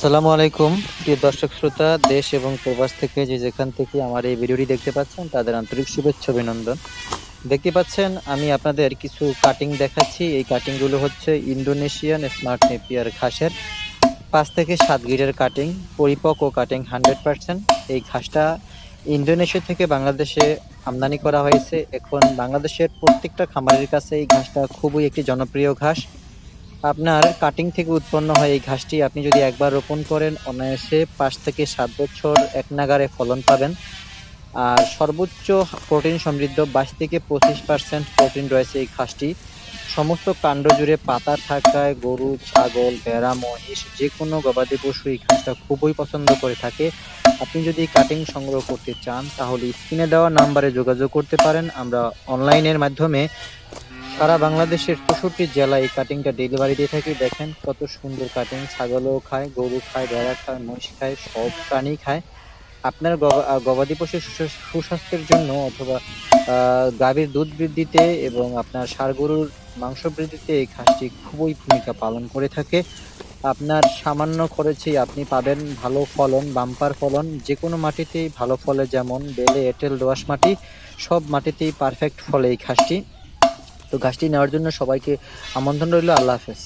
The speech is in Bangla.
আসসালামু আলাইকুম, প্রিয় দর্শক শ্রোতা, দেশ এবং প্রবাস থেকে যে যেখান থেকে আমার এই ভিডিওটি দেখতে পাচ্ছেন, তাদের আন্তরিক শুভেচ্ছা, অভিনন্দন। দেখতে পাচ্ছেন, আমি আপনাদের কিছু কাটিং দেখাচ্ছি। এই কাটিংগুলো হচ্ছে ইন্দোনেশিয়ান স্মার্ট নেপিয়ার ঘাসের পাঁচ থেকে সাত গিরের কাটিং পরিপক্ক কাটিং হান্ড্রেড পার্সেন্ট এই ঘাসটা ইন্দোনেশিয়া থেকে বাংলাদেশে আমদানি করা হয়েছে। এখন বাংলাদেশের প্রত্যেকটা খামারের কাছে এই ঘাসটা খুবই একটি জনপ্রিয় ঘাস। আপনার কাটিং থেকে উৎপন্ন হয় এই ঘাসটি। আপনি যদি একবার রোপণ করেন, অনায়াসে পাঁচ থেকে সাত বছর এক নাগারে ফলন পাবেন। আর সর্বোচ্চ প্রোটিন সমৃদ্ধ বাইশ থেকে পঁচিশ পার্সেন্ট প্রোটিন রয়েছে এই ঘাসটি। সমস্ত কাণ্ড জুড়ে পাতা থাকায় গরু, ছাগল, ভেড়া, মহিষ যে কোনো গবাদি পশু এই ঘাসটা খুবই পছন্দ করে থাকে। আপনি যদি কাটিং সংগ্রহ করতে চান, তাহলে স্ক্রিনে দেওয়া নাম্বারে যোগাযোগ করতে পারেন। আমরা অনলাইনের মাধ্যমে সারা বাংলাদেশের চৌষট্টি জেলায় এই কাটিংটা ডেলিভারি দিয়ে থাকি। দেখেন কত সুন্দর কাটিং ছাগলও খায়, গরু খায়, ভেড়া খায়, মহিষ খায়, সব প্রাণী খায়। আপনার গবাদি পশুর সুস্বাস্থ্যের জন্য অথবা গাভীর দুধ বৃদ্ধিতে এবং আপনার ষাঁড় গরুর মাংস বৃদ্ধিতে এই ঘাসটি খুবই ভূমিকা পালন করে থাকে। আপনার সামান্য খরচেই আপনি পাবেন ভালো ফলন, বাম্পার ফলন যে কোনো মাটিতেই ভালো ফলে যেমন বেলে, এঁটেল দোআঁশ মাটি, সব মাটিতেই পারফেক্ট ফলে এই ঘাসটি তো গাছটি নেওয়ার জন্য সবাইকে আমন্ত্রণ রইল। আল্লাহ হাফেজ।